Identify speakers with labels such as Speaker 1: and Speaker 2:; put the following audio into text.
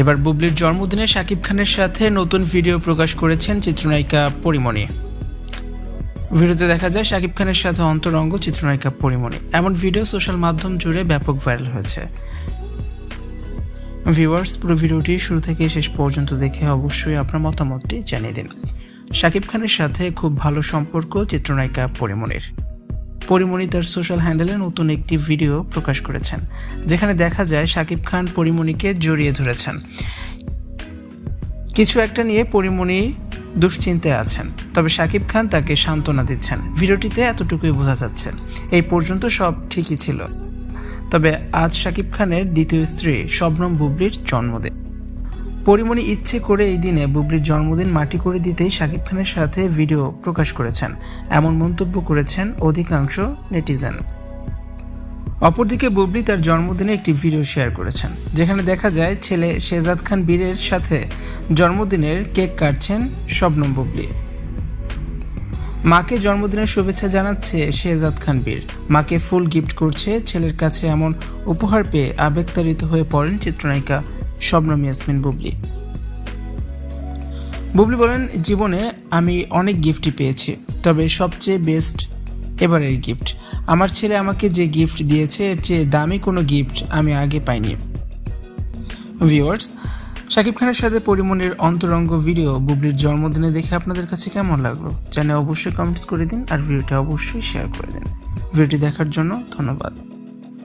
Speaker 1: এবার বুবলির জন্মদিনে শাকিব খানের সাথে নতুন ভিডিও প্রকাশ করেছেন চিত্রনায়িকা পরিমণি। ভিডিওতে দেখা যায় শাকিব খানের সাথে অন্তরঙ্গ চিত্রনায়িকা পরিমণি। এমন ভিডিও সোশ্যাল মাধ্যম জুড়ে ব্যাপক ভাইরাল হয়েছে। ভিউয়ার্স, পুরো ভিডিওটি শুরু থেকে শেষ পর্যন্ত দেখে অবশ্যই আপনার মতামতটি জানিয়ে দিন। শাকিব খানের সাথে খুব ভালো সম্পর্ক চিত্রনায়িকা পরিমণির। পরিমণি তার সোশ্যাল হ্যান্ডেলে নতুন একটি ভিডিও প্রকাশ করেছেন, যেখানে দেখা যায় শাকিব খান পরিমণিকে জড়িয়ে ধরেছেন। কিছু একটা নিয়ে পরিমণি দুশ্চিন্তায় আছেন, তবে শাকিব খান তাকে সান্ত্বনা দিচ্ছেন। ভিডিওটিতে এতটুকুই বোঝা যাচ্ছে, এই পর্যন্ত সব ঠিকই ছিল। তবে আজ শাকিব খানের দ্বিতীয় স্ত্রী শবনম বুবলির জন্মদিন। পরিমণি ইচ্ছে করে এই দিনে বুবলির জন্মদিন মাটি করে দিতেই শাকিব খানের সাথে ভিডিও প্রকাশ করেছেন। এমন মন্তব্য করেছেন অধিকাংশ নেটিজেন। অপরদিকে বুবলি তার জন্মদিনে একটি ভিডিও শেয়ার করেছেন, যেখানে দেখা যায় ছেলে শেজাদ খান বীরের সাথে জন্মদিনের কেক কাটছেন শবনম বুবলি। মাকে জন্মদিনের শুভেচ্ছা জানাচ্ছে শেহজাদ খান বীর। মাকে ফুল গিফট করছে ছেলের কাছে এমন উপহার পেয়ে আবেগতাড়িত হয়ে পড়েন চিত্রনায়িকা শবনম ইয়াসমিন বুবলি। বুবলি বলেন, জীবনে আমি অনেক গিফটই পেয়েছি, তবে সবচেয়ে বেস্ট এবারের গিফট আমার ছেলে আমাকে যে গিফট দিয়েছে, এর চেয়ে দামি কোনো গিফট আমি আগে পাইনি। ভিউয়ার্স শাকিব খানের সাথে পরিমণির অন্তরঙ্গ ভিডিও বুবলির জন্মদিনে দেখে আপনাদের কাছে কেমন লাগল? জানে অবশ্যই কমেন্টস করে দিন, আর ভিডিওটা অবশ্যই শেয়ার করে দিন। ভিডিওটি দেখার জন্য ধন্যবাদ।